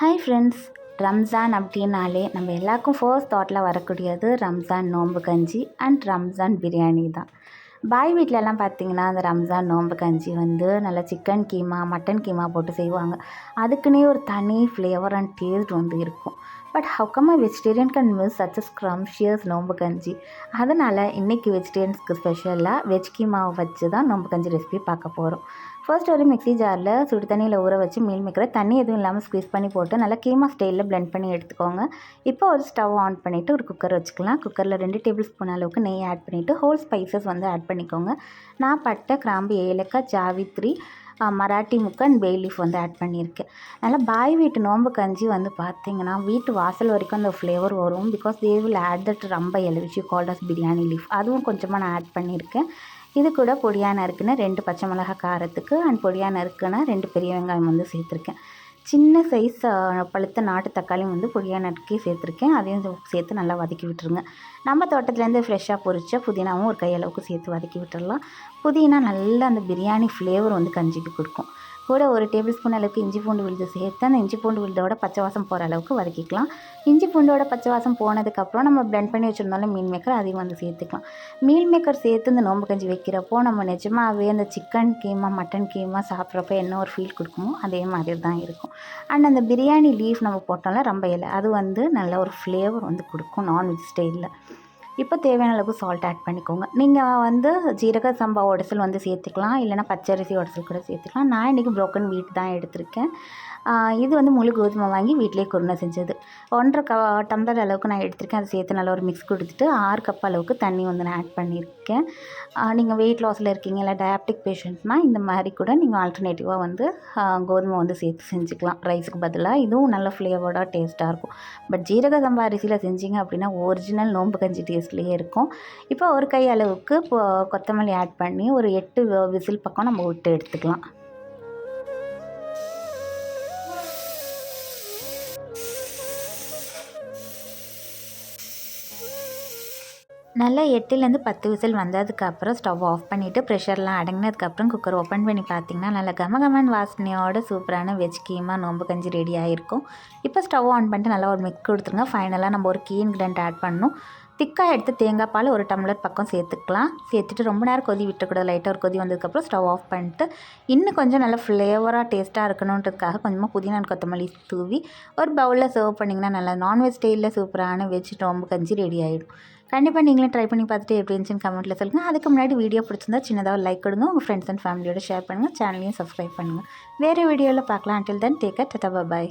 Hi friends Ramzan அப்படின்னாலே நம்ம எல்லாருக்கும் ஃபர்ஸ்ட் தாட்டில் வரக்கூடியது ரம்ஜான் நோன்பு கஞ்சி அண்ட் ரம்ஜான் பிரியாணி தான். பாய் வீட்டிலலாம் பார்த்தீங்கன்னா அந்த ரம்ஜான் நோன்பு கஞ்சி வந்து நல்லா சிக்கன் கீமா மட்டன் கீமா போட்டு செய்வாங்க. அதுக்குன்னே ஒரு தனி ஃப்ளேவர் அண்ட் டேஸ்ட் வந்து இருக்கும். But how vegetarian can miss such a scrumptious nombu kanji? அதனால் இன்றைக்கி வெஜிடேரியன்ஸ்க்கு ஸ்பெஷலாக வெஜ் கீமாவை வச்சு தான் நோம்பு கஞ்சி ரெசிபி பார்க்க போகிறோம் ஃபர்ஸ்ட் ஒரு மிக்ஸி ஜாரில் சுடு தண்ணியில் ஊற வச்சு மீல் மேக்கரை தண்ணி எதுவும் இல்லாமல் ஸ்க்வீஸ் பண்ணி போட்டு நல்லா கீமா ஸ்டைலில் பிளெண்ட் பண்ணி எடுத்துக்கோங்க. இப்போ ஒரு ஸ்டவ் ஆன் பண்ணிவிட்டு ஒரு குக்கர் வச்சுக்கலாம். குக்கரில் ரெண்டு டேபிள் ஸ்பூன் அளவுக்கு நெய் ஆட் பண்ணிவிட்டு ஹோல் ஸ்பைசஸ் வந்து ஆட் பண்ணிக்கோங்க. நான் பட்டை கிராம்பு ஏலக்காய் ஜாவித்ரி மராட்டி முக்கு அண்ட் பே லீஃப் வந்து ஆட் பண்ணியிருக்கேன். நல்லா பாய் வீட்டு நோம்பு கஞ்சி வந்து பார்த்தீங்கன்னா வீட்டு வாசல் வரைக்கும் அந்த ஃப்ளேவர் வரும் because they will add that ரொம்ப எலை கால்டாஸ் கால்ட் பிரியாணி லீஃப் அதுவும் கொஞ்சமாக நான் ஆட் பண்ணியிருக்கேன். இது கூட பொடியாக நறுக்குன்னு ரெண்டு பச்சை மிளகா காரத்துக்கு அண்ட் பொடியாக நறுக்குன்னு ரெண்டு பெரிய வெங்காயம் வந்து சேர்த்துருக்கேன். சின்ன சைஸ் பழுத்த நாட்டு தக்காளியும் வந்து பொடியாக நறுக்கி சேர்த்துருக்கேன். அதையும் சேர்த்து நல்லா வதக்கி விட்டுருங்க. நம்ம தோட்டத்துலேருந்து ஃப்ரெஷ்ஷாக பொரிச்ச புதினாவும் ஒரு கையளவுக்கு சேர்த்து வதக்கி விட்டுடலாம் புதினா நல்லா அந்த பிரியாணி ஃப்ளேவர் வந்து கஞ்சிக்கு கொடுக்கும். கூட ஒரு டேபிள் ஸ்பூன் அளவுக்கு இஞ்சி பூண்டு விழுது சேர்த்து அந்த இஞ்சி பூண்டு விழுதோட பச்சை வாசம் போகிற அளவுக்கு வதக்கிக்கலாம். இஞ்சி பூண்டோட பச்சை வாசம் போனதுக்கப்புறம் நம்ம பிளெண்ட் பண்ணி வச்சுருந்தாலும் மீன் மேக்கர் அதையும் வந்து சேர்த்துக்கலாம். மீல் மேக்கர் சேர்த்து இந்த நோம்பு கஞ்சி வைக்கிறப்போ நம்ம நிஜமாகவே அந்த சிக்கன் கீமா மட்டன் கீமா சாப்பிட்றப்ப என்ன ஒரு ஃபீல் கொடுக்குமோ அதே மாதிரி தான் இருக்கும். அண்ட் அந்த பிரியாணி லீஃப் நம்ம போட்டோம்ல ரொம்ப இலை அது வந்து நல்ல ஒரு ஃப்ளேவர் வந்து கொடுக்கும் நான்வெஜ் ஸ்டைலில் இப்போ தேவையான அளவுக்கு சால்ட் ஆட் பண்ணிக்கோங்க. நீங்கள் வந்து ஜீரக சம்பா உடசல் வந்து சேர்த்துக்கலாம். இல்லைனா பச்சரிசி உடசல் கூட சேர்த்துக்கலாம். நான் இன்றைக்கி ப்ரோக்கன் வீட் தான் எடுத்திருக்கேன். இது வந்து முழு கோதுமை வாங்கி வீட்டிலே குருணை செஞ்சது. ஒன்றரை க டம்ளர் அளவுக்கு நான் எடுத்திருக்கேன். அதை சேர்த்து நல்லா ஒரு மிக்ஸ் கொடுத்துட்டு ஆறு கப் அளவுக்கு தண்ணி வந்து நான் ஆட் பண்ணியிருக்கேன். நீங்கள் வெயிட் லாஸில் இருக்கீங்க இல்லை டயாப்டிக் பேஷண்ட்னால் இந்த மாதிரி கூட நீங்கள் ஆல்டர்னேட்டிவாக வந்து கோதுமை வந்து சேர்த்து செஞ்சுக்கலாம். ரைஸுக்கு பதிலாக இதுவும் நல்ல ஃப்ளேவர்டாக டேஸ்ட்டாக இருக்கும். பட் ஜீரக சம்பா அரிசியில் செஞ்சீங்க அப்படின்னா ஒரிஜினல் நோம்பு கஞ்சி டேஸ்ட் சைஸ்லேயே இருக்கும். இப்போ ஒரு கை அளவுக்கு கொத்தமல்லி ஆட் பண்ணி ஒரு எட்டு விசில் பக்கம் நம்ம விட்டு எடுத்துக்கலாம். நல்லா எட்டுலேருந்து பத்து விசில் வந்ததுக்கப்புறம் ஸ்டவ் ஆஃப் பண்ணிவிட்டு ப்ரெஷர்லாம் அடங்கினதுக்கப்புறம் குக்கர் ஓப்பன் பண்ணி பார்த்தீங்கன்னா நல்லா கமகமன் வாசனையோட சூப்பரான வெஜ் கீமா நோம்பு கஞ்சி ரெடி ஆகிருக்கும் இப்போ ஸ்டவ் ஆன் பண்ணிட்டு நல்லா ஒரு மிக் கொடுத்துருங்க. ஃபைனலாக நம்ம ஒரு கீ இன்க்ரிடென்ட் ஆட் பண்ணணும். திக்காக எடுத்து தேங்காய் பால் ஒரு டம்ளர் பக்கம் சேர்த்துக்கலாம். சேர்த்துட்டு ரொம்ப நேரம் கொதி விட்டுக்கூடாது. லைட்டாக ஒரு கொதி வந்ததுக்கப்புறம் ஸ்டவ் ஆஃப் பண்ணிட்டு இன்னும் கொஞ்சம் நல்லா ஃப்ளேவராக டேஸ்ட்டாக இருக்கணுன்றதுக்காக கொஞ்சமாக புதினா கொத்தமல்லி தூவி ஒரு பவுலில் சர்வ் பண்ணிங்கன்னா நல்லா நான்வெஜ் ஸ்டைலில் சூப்பரான வெஜ் ரொம்ப கஞ்சி ரெடி ஆகிடும் கண்டிப்பாக நீங்களும் ட்ரை பண்ணி பார்த்துட்டு எப்படி இருந்துச்சுன்னு கமெண்ட்டில் சொல்லுங்கள் அதுக்கு முன்னாடி வீடியோ பிடிச்சிருந்தா சின்னதாக லைக் கொடுங்க. உங்கள் ஃப்ரெண்ட்ஸ் அண்ட் ஃபேமிலியோட ஷேர் பண்ணுங்கள் சேனலையும் சப்ஸ்கிரைப் பண்ணுங்கள் வேறு வீடியோவில் பார்க்கலாம். Until then take a tata bye